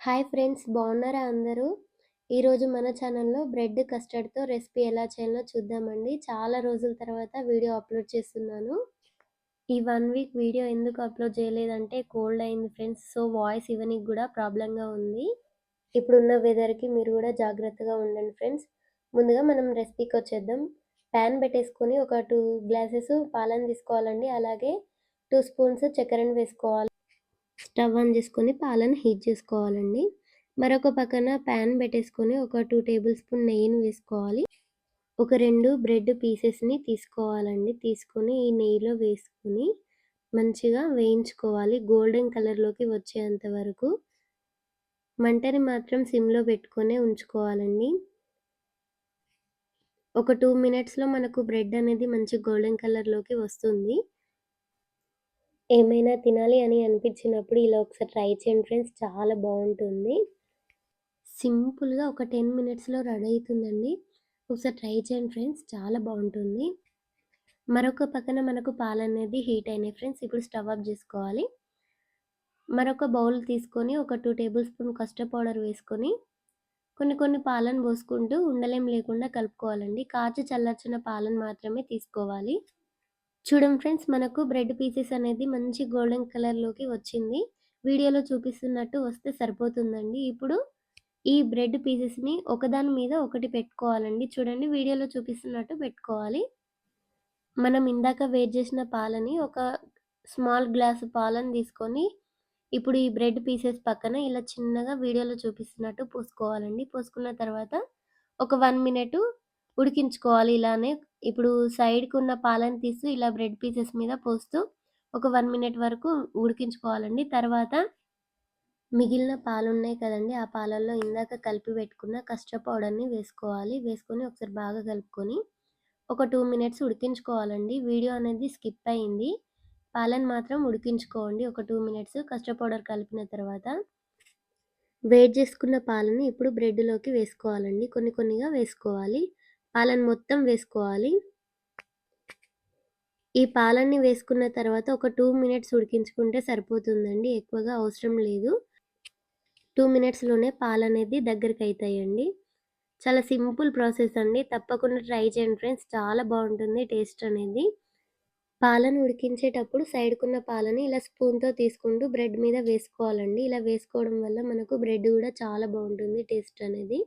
Hi friends బాగున్నారా అందరూ? ఈరోజు మన ఛానల్లో బ్రెడ్ కస్టర్డ్తో రెసిపీ ఎలా చేయాలో చూద్దామండి. చాలా రోజుల తర్వాత వీడియో అప్లోడ్ చేస్తున్నాను. ఈ వన్ వీక్ వీడియో ఎందుకు అప్లోడ్ చేయలేదంటే కోల్డ్ అయింది ఫ్రెండ్స్ సో వాయిస్ ఇవ్వనికి కూడా ప్రాబ్లంగా ఉంది. ఇప్పుడున్న వెదర్కి మీరు కూడా జాగ్రత్తగా ఉండండి ఫ్రెండ్స్. ముందుగా మనం రెసిపీకి వచ్చేద్దాం. ప్యాన్ పెట్టేసుకొని ఒక టూ గ్లాసెస్ పాలను తీసుకోవాలండి. అలాగే టూ స్పూన్స్ చక్కెరను వేసుకోవాలి. స్టవ్ ఆన్ చేసుకొని పాలను హీట్ చేసుకోవాలండి. మరొక పక్కన ప్యాన్ పెట్టేసుకొని ఒక టూ టేబుల్ స్పూన్ నెయ్యిని వేసుకోవాలి. ఒక రెండు బ్రెడ్ పీసెస్ని తీసుకోవాలండి. తీసుకొని ఈ నెయ్యిలో వేసుకొని మంచిగా వేయించుకోవాలి. గోల్డెన్ కలర్లోకి వచ్చేంత వరకు. మంటని మాత్రం సిమ్లో పెట్టుకొని ఉంచుకోవాలండి. ఒక టూ మినిట్స్లో మనకు బ్రెడ్ అనేది మంచి గోల్డెన్ కలర్లోకి వస్తుంది. ఏమైనా తినాలి అని అనిపించినప్పుడు ఇలా ఒకసారి ట్రై చేయండి ఫ్రెండ్స్. చాలా బాగుంటుంది. సింపుల్గా ఒక టెన్ మినిట్స్లో రెడీ అవుతుందండి. ఒకసారి ట్రై చేయండి ఫ్రెండ్స్. చాలా బాగుంటుంది. మరొక పక్కన మనకు పాలు అనేది హీట్ అయినాయి ఫ్రెండ్స్. ఇప్పుడు స్టవ్ ఆఫ్ చేసుకోవాలి. మరొక బౌల్ తీసుకొని ఒక two tablespoon custard powder వేసుకొని కొన్ని కొన్ని పాలను పోసుకుంటూ ఉండలేం లేకుండా కలుపుకోవాలండి. కాచి చల్లార్చిన పాలను మాత్రమే తీసుకోవాలి. చూడండి ఫ్రెండ్స్ మనకు బ్రెడ్ పీసెస్ అనేది మంచి గోల్డెన్ కలర్లోకి వచ్చింది. వీడియోలో చూపిస్తున్నట్టు వస్తే సరిపోతుందండి. ఇప్పుడు ఈ బ్రెడ్ పీసెస్ని ఒకదాని మీద ఒకటి పెట్టుకోవాలండి. చూడండి వీడియోలో చూపిస్తున్నట్టు పెట్టుకోవాలి. మనం ఇందాక వేట్ చేసిన పాలని ఒక స్మాల్ గ్లాసు పాలను తీసుకొని ఇప్పుడు ఈ బ్రెడ్ పీసెస్ పక్కన ఇలా చిన్నగా వీడియోలో చూపిస్తున్నట్టు పోసుకోవాలండి. పోసుకున్న తర్వాత ఒక వన్ మినిట్ ఉడికించుకోవాలి ఇలానే. ఇప్పుడు సైడ్కి ఉన్న పాలను తీసి ఇలా బ్రెడ్ పీసెస్ మీద పోస్తూ ఒక వన్ మినిట్ వరకు ఉడికించుకోవాలండి. తర్వాత మిగిలిన పాలు ఉన్నాయి కదండి ఆ పాలల్లో ఇందాక కలిపి పెట్టుకున్న కస్టర్డ్ పౌడర్ని వేసుకోవాలి. వేసుకొని ఒకసారి బాగా కలుపుకొని ఒక టూ మినిట్స్ ఉడికించుకోవాలండి. వీడియో అనేది స్కిప్ అయింది. పాలను మాత్రం ఉడికించుకోండి. ఒక టూ మినిట్స్ కస్టర్డ్ పౌడర్ కలిపిన తర్వాత వేడి చేసుకున్న పాలను ఇప్పుడు బ్రెడ్లోకి వేసుకోవాలండి. కొన్ని కొన్నిగా వేసుకోవాలి. పాలను మొత్తం వేసుకోవాలి. ఈ పాలన్ని వేసుకున్న తర్వాత ఒక టూ మినిట్స్ ఉడికించుకుంటే సరిపోతుందండి ఎక్కువగా అవసరం లేదు. టూ మినిట్స్లోనే పాలు అనేది దగ్గరికి అవుతాయండి చాలా సింపుల్ ప్రాసెస్ అండి తప్పకుండా ట్రై చేయండి ఫ్రెండ్స్ చాలా బాగుంటుంది టేస్ట్ అనేది. పాలను ఉడికించేటప్పుడు సైడ్కున్న పాలని ఇలా స్పూన్తో తీసుకుంటూ బ్రెడ్ మీద వేసుకోవాలండి. ఇలా వేసుకోవడం వల్ల మనకు బ్రెడ్ కూడా చాలా బాగుంటుంది టేస్ట్ అనేది.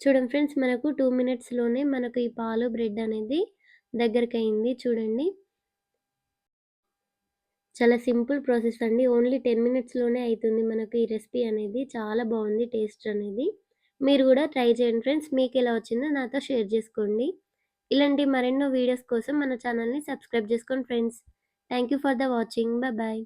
చూడండి ఫ్రెండ్స్ మనకు టూ మినిట్స్లోనే మనకు ఈ పాలు బ్రెడ్ అనేది దగ్గరికి అయింది చూడండి. చాలా సింపుల్ ప్రాసెస్ అండి. ఓన్లీ టెన్ మినిట్స్లోనే అవుతుంది మనకు ఈ రెసిపీ అనేది. చాలా బాగుంది టేస్ట్ అనేది. మీరు కూడా ట్రై చేయండి ఫ్రెండ్స్. మీకు ఎలా వచ్చిందో నాతో షేర్ చేసుకోండి. ఇలాంటి మరెన్నో వీడియోస్ కోసం మన ఛానల్ని సబ్స్క్రైబ్ చేసుకోండి friends. Thank for the watching. Bye